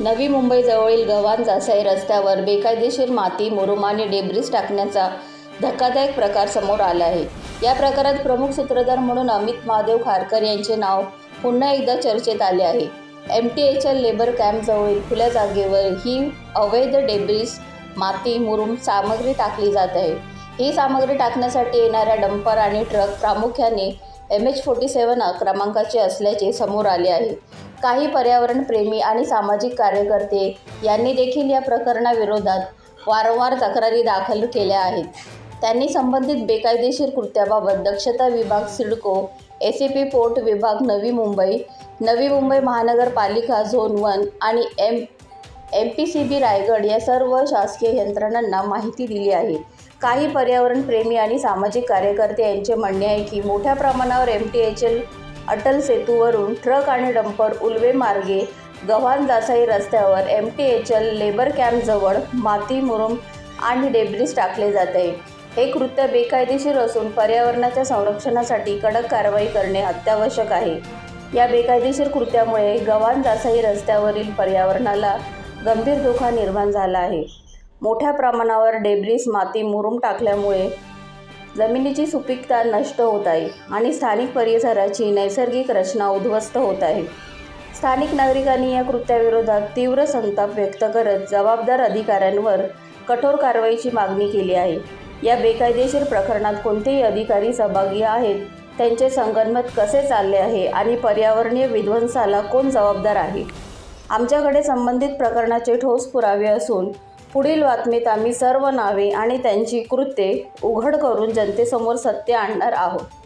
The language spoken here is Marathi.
नवी मुंबईजवळील गव्हाण जासाई रस्त्यावर बेकायदेशीर माती मुरुम आणि डेब्रिस टाकण्याचा धक्कादायक प्रकार समोर आला आहे. या प्रकारात प्रमुख सूत्रधार म्हणून अमित महादेव खारकर यांचे नाव पुन्हा एकदा चर्चेत आले आहे. एम टी एचच्या लेबर कॅम्पजवळील खुल्या जागेवर ही अवैध डेब्रिस माती मुरुम सामग्री टाकली जात आहे. ही सामग्री टाकण्यासाठी येणाऱ्या डंपर आणि ट्रक प्रामुख्याने एम एच फोर्टी सेवन क्रमांकाचे असल्याचे समोर आले आहे. काही पर्यावरणप्रेमी आणि सामाजिक कार्यकर्ते यांनी देखील या प्रकरणाविरोधात वारंवार तक्रारी दाखल केल्या आहेत. त्यांनी संबंधित बेकायदेशीर कृत्याबाबत दक्षता विभाग CIDCO A C P port विभाग नवी मुंबई नवी मुंबई महानगरपालिका झोन वन आणि M M P C B Raigad या सर्व शासकीय यंत्रणांना माहिती दिली आहे. काही पर्यावरणप्रेमी आणि सामाजिक कार्यकर्ते यांचे म्हणणे आहे की मोठ्या प्रमाणावर M T H L Atal सेतूवरून truck आणि डंपर उल्वे मार्गे गव्हाण जासाई रस्त्यावर M T H L labour कॅम्पजवळ माती मुरुम आणि डेब्रिस टाकले जात आहे. हे कृत्य बेकायदेशीर असून पर्यावरणाच्या संरक्षणासाठी कडक कारवाई करणे अत्यावश्यक आहे. या बेकायदेशीर कृत्यामुळे गव्हाण जासाई रस्त्यावरील पर्यावरणाला गंभीर धोका निर्माण झाला आहे. मोठ्या प्रमाणावर डेब्रिस माती मुरून टाकल्यामुळे जमिनीची सुपीकता नष्ट होत आहे आणि स्थानिक परिसराची नैसर्गिक रचना उद्ध्वस्त होत आहे. स्थानिक नागरिकांनी या कृत्याविरोधात तीव्र संताप व्यक्त करत जबाबदार अधिकाऱ्यांवर कठोर कारवाईची मागणी केली आहे. या बेकायदेशीर प्रकरणात कोणतेही अधिकारी सहभागी आहेत त्यांचे संगनमत कसे चालले आहे आणि पर्यावरणीय विध्वंसाला कोण जबाबदार आहे? आमच्याकडे संबंधित प्रकरणाचे ठोस पुरावे असून पुढील बातमीत आम्ही सर्व नावे आणि त्यांची कृत्ये उघड करून जनतेसमोर सत्य आणणार आहोत.